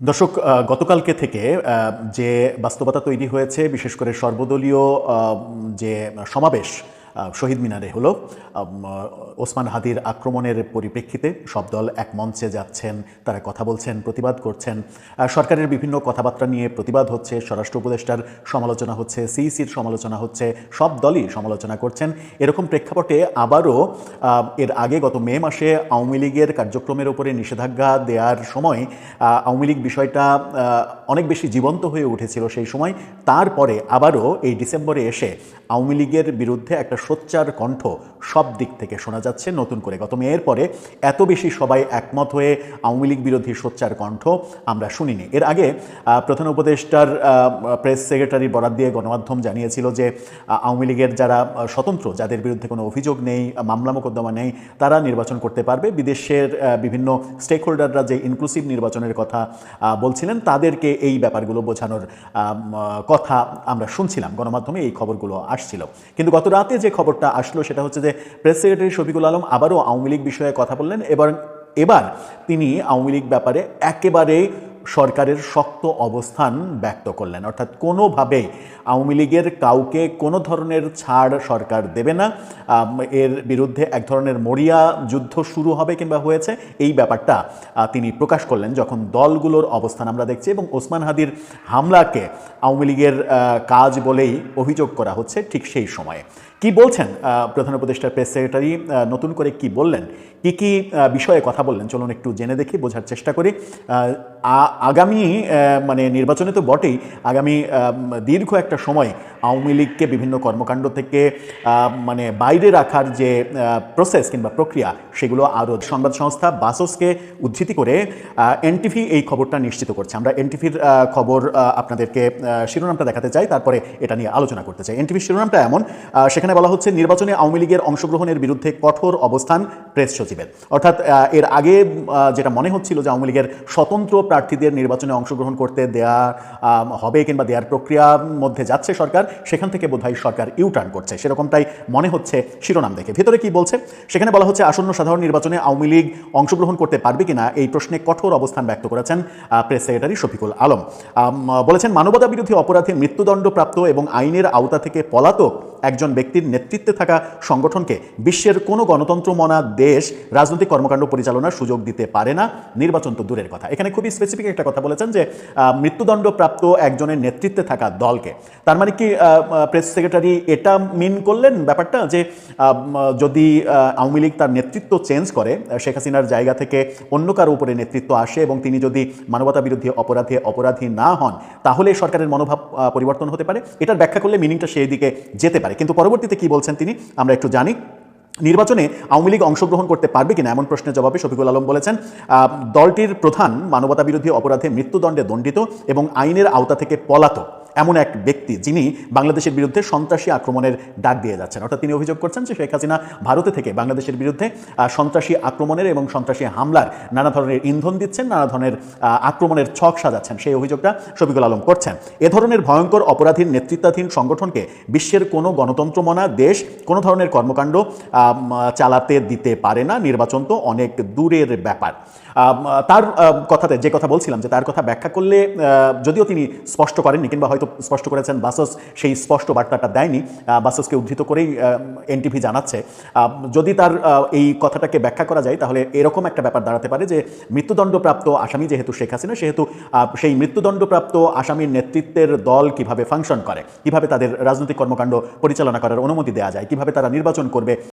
দর্শক গতকালকে থেকে যে বাস্তবতা তৈরি হয়েছে বিশেষ করে সর্বদলীয় যে সমাবেশ শহীদ মিনারে হলো। ওসমান হাদির আক্রমণের পরিপ্রেক্ষিতে সব দল এক মঞ্চে যাচ্ছেন, তারা কথা বলছেন, প্রতিবাদ করছেন। সরকারের বিভিন্ন কথাবার্তা নিয়ে প্রতিবাদ হচ্ছে, স্বরাষ্ট্র উপদেষ্টার সমালোচনা হচ্ছে, সিইসির সমালোচনা হচ্ছে, সব দলই সমালোচনা করছেন। এরকম প্রেক্ষাপটে আবারও এর আগে গত মে মাসে আওয়ামী লীগের কার্যক্রমের উপরে নিষেধাজ্ঞা দেওয়ার সময় আওয়ামী লীগ বিষয়টা অনেক বেশি জীবন্ত হয়ে উঠেছিল সেই সময়। তারপরে আবারও এই ডিসেম্বরে এসে আওয়ামী লীগের বিরুদ্ধে একটা সোচ্চার কণ্ঠ সব দিক থেকে শোনা যাচ্ছে নতুন করে। গত মেয়ের পরে এত বেশি সবাই একমত হয়ে আওয়ামী লীগ বিরোধী সোচ্চার কণ্ঠ আমরা শুনিনি। এর আগে প্রধান উপদেষ্টার প্রেস সেক্রেটারি বরাদ দিয়ে গণমাধ্যম জানিয়েছিল যে আওয়ামী লীগের যারা স্বতন্ত্র, যাদের বিরুদ্ধে কোনো অভিযোগ নেই, মামলা মোকদ্দমা নেই, তারা নির্বাচন করতে পারবে। বিদেশের বিভিন্ন স্টেক হোল্ডাররা যে ইনক্লুসিভ নির্বাচনের কথা বলছিলেন, তাদেরকে এই ব্যাপারগুলো বোঝানোর কথা আমরা শুনছিলাম। গণমাধ্যমে এই খবরগুলো আসছিল। কিন্তু গত রাতে যে খবরটা আসলো, সেটা হচ্ছে যে প্রেস সেক্রেটারি শফিকুল আলম আবারও আওয়ামী লীগ বিষয়ে কথা বললেন এবার এবার তিনি আওয়ামী লীগ ব্যাপারে একেবারে সরকারের শক্ত অবস্থান ব্যক্ত করলেন। অর্থাৎ কোনোভাবেই আওয়ামী লীগের কাউকে কোনো ধরনের ছাড় সরকার দেবে না। এর বিরুদ্ধে এক ধরনের মরিয়া যুদ্ধ শুরু হবে কিংবা হয়েছে, এই ব্যাপারটা তিনি প্রকাশ করলেন যখন দলগুলোর অবস্থান আমরা দেখছি এবং ওসমান হাদির হামলাকে আওয়ামী লীগের কাজ বলেই অভিযোগ করা হচ্ছে ঠিক সেই সময়ে। কি বলছেন প্রধান উপদেষ্টার প্রেস সেক্রেটারি নতুন করে কি বললেন? কি কি বিষয়ে কথা বললেন? চলুন একটু জেনে দেখি বোঝার চেষ্টা করি। আগামী মানে নির্বাচনে তো বটেই আগামী দীর্ঘ একটা সময় আওয়ামী লীগকে বিভিন্ন কর্মকাণ্ড থেকে মানে বাইরে রাখার যে প্রসেস কিংবা প্রক্রিয়া সেগুলো আরও সংবাদ সংস্থা বাসসকে উদ্ধৃতি করে এনটিভি এই খবরটা নিশ্চিত করছে। আমরা এনটিভির খবর আপনাদেরকে শিরোনামটা দেখাতে চাই তারপরে এটা নিয়ে আলোচনা করতে চাই। এনটিভির শিরোনামটা এমন আহ, সেখানে বলা হচ্ছে নির্বাচনে আওয়ামী লীগের অংশগ্রহণের বিরুদ্ধে কঠোর অবস্থান প্রেস সচিবের। অর্থাৎ এর আগে যেটা মনে হচ্ছিল যে আওয়ামী লীগের স্বতন্ত্র প্রার্থীদের নির্বাচনে অংশগ্রহণ করতে দেয়া হবে কিংবা দেওয়ার প্রক্রিয়ার মধ্যে যাচ্ছে সরকার, সেখান থেকে বোধহয় সরকার ইউটার্ন করছে। সেরকমটাই মনে হচ্ছে শিরোনাম দেখে। ভেতরে কি বলছে? সেখানে বলা হচ্ছে আসন্ন সাধারণ নির্বাচনে আওয়ামী লীগ অংশগ্রহণ করতে পারবে কিনা এই প্রশ্নে কঠোর অবস্থান ব্যক্ত করেছেন প্রেস সেক্রেটারি শফিকুল আলম। বলেছেন মানবতা বিরোধী অপরাধে মৃত্যুদণ্ডপ্রাপ্ত এবং আইনের আওতা থেকে পলাতক একজন ব্যক্তির নেতৃত্বে থাকা সংগঠনকে বিশ্বের কোনো গণতন্ত্র মনা দেশ রাজনৈতিক কর্মকাণ্ড পরিচালনার সুযোগ দিতে পারে না। নির্বাচন তো দূরের কথা। এখানে খুবই স্পেসিফিক একটা কথা বলেছেন যে মৃত্যুদণ্ডপ্রাপ্ত একজনের নেতৃত্বে থাকা দলকে। তার মানে কি প্রেস সেক্রেটারি এটা মিন করলেন ব্যাপারটা? যে যদি আওয়ামী লীগ তার নেতৃত্ব চেঞ্জ করে শেখ হাসিনার জায়গা থেকে অন্য কারও উপরে নেতৃত্ব আসে এবং তিনি যদি মানবতা বিরোধী অপরাধে অপরাধী না হন, তাহলে সরকারের মনোভাব পরিবর্তন হতে পারে। এটার ব্যাখ্যা করলে মিনিংটা সেই দিকে যেতে পারে। কিন্তু পরবর্তীতে কি বলছেন তিনি? আমরা একটু জানি। নির্বাচনে আওয়ামী লীগ অংশগ্রহণ করতে পারবে কিনা এমন প্রশ্নের জবাবে শফিকুল আলম বলেছেন দলটির প্রধান মানবতা বিরোধী অপরাধে মৃত্যুদণ্ডে দণ্ডিত এবং আইনের আওতা থেকে পলাতক। এমন এক ব্যক্তি যিনি বাংলাদেশের বিরুদ্ধে সন্ত্রাসী আক্রমণের ডাক দিয়ে যাচ্ছেন। অর্থাৎ তিনি অভিযোগ করছেন যে শেখ হাসিনা ভারতে থেকে বাংলাদেশের বিরুদ্ধে সন্ত্রাসী আক্রমণের এবং সন্ত্রাসী হামলার নানা ধরনের ইন্ধন দিচ্ছেন, নানা ধরনের আক্রমণের ছক সাজাচ্ছেন। সেই অভিযোগটা শফিকুল আলম করছেন। এ ধরনের ভয়ঙ্কর অপরাধীর নেতৃত্বাধীন সংগঠনকে বিশ্বের কোনো গণতন্ত্রমনা, দেশ, কোনো ধরনের কর্মকাণ্ড চালাতে দিতে পারে না। নির্বাচন তো অনেক দূরের ব্যাপার। তার কথাতে যে কথা বলছিলাম যে তার কথা ব্যাখ্যা করলে যদিও তিনি স্পষ্ট করেননি কিংবা হয়তো স্পষ্ট করেছেন বাসস, সেই স্পষ্ট বার্তাটা দেয়নি। বাসসকে উদ্ধৃত করেই এনটিভি জানাচ্ছে। যদি তার এই কথাটাকে ব্যাখ্যা করা যায়, তাহলে এরকম একটা ব্যাপার দাঁড়াতে পারে যে, মৃত্যুদণ্ডপ্রাপ্ত আসামি যেহেতু শেখ হাসিনা, সেহেতু সেই মৃত্যুদণ্ডপ্রাপ্ত আসামির নেতৃত্বের দল কীভাবে ফাংশন করে, কীভাবে তাদের রাজনৈতিক কর্মকাণ্ড পরিচালনা করার অনুমতি দেওয়া যায়, কীভাবে তারা নির্বাচন করবে